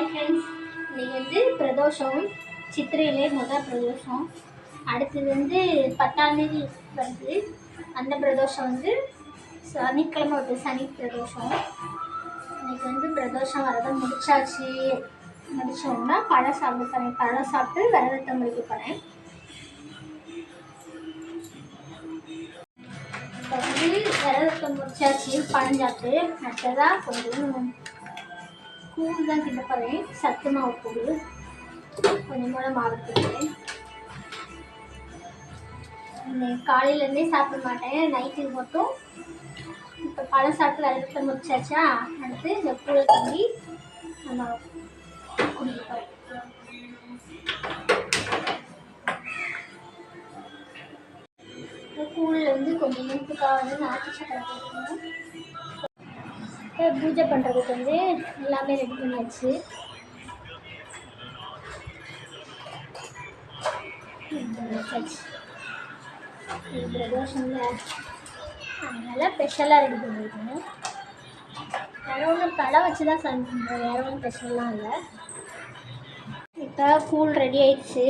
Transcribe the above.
Hi friends இன்னைக்கு வந்து பிரதோஷம் சித்திரையிலே முதல் பிரதோஷம். அடுத்தது வந்து பத்தாந்தேதி வருது. அந்த பிரதோஷம் வந்து சனிக்கிழமை வருது சனி பிரதோஷம். இன்னைக்கு வந்து பிரதோஷம் வரதை முடிச்சாச்சு. முடித்தோம்னா பழம் சாப்பிட்டு போகிறேன் பழம் சாப்பிட்டு விரதத்தை முடிக்க போகிறேன் இப்போ வந்து விரதத்தை முடிச்சாச்சு பழம் சாப்பிட்டு அடுத்ததாக கொஞ்சம் கூழ் தான் கிட்ட போகிறேன் சத்து மாவு கூழ் கொஞ்சமோட மாவு எடுத்துக்கிறேன் காலையிலேருந்தே சாப்பிட மாட்டேன். நைட்டுக்கு மட்டும் இப்போ பழம் சாப்பிட்டு விளக்கத்தை முடிச்சாச்சா? அடுத்து இந்த கூழை தண்ணி நம்ம குடிப்போம் கூழில் வந்து கொஞ்சம் இனிப்புக்காக வந்து நாட்டு சக்கரை போட்டுக்கணும் பூஜை பண்ணுறதுக்கு வந்து எல்லாமே ரெடி பண்ணியாச்சு பிரதோஷமில் அதனால் ஸ்பெஷலாக ரெடி பண்ணியிருக்கேன் வேறு ஒன்றும் தலை வச்சு தான் சமைப்போம் வேறு ஒன்றும் ஸ்பெஷல்லாம் இல்லை. இப்போ கூழ் ரெடி ஆயிடுச்சு.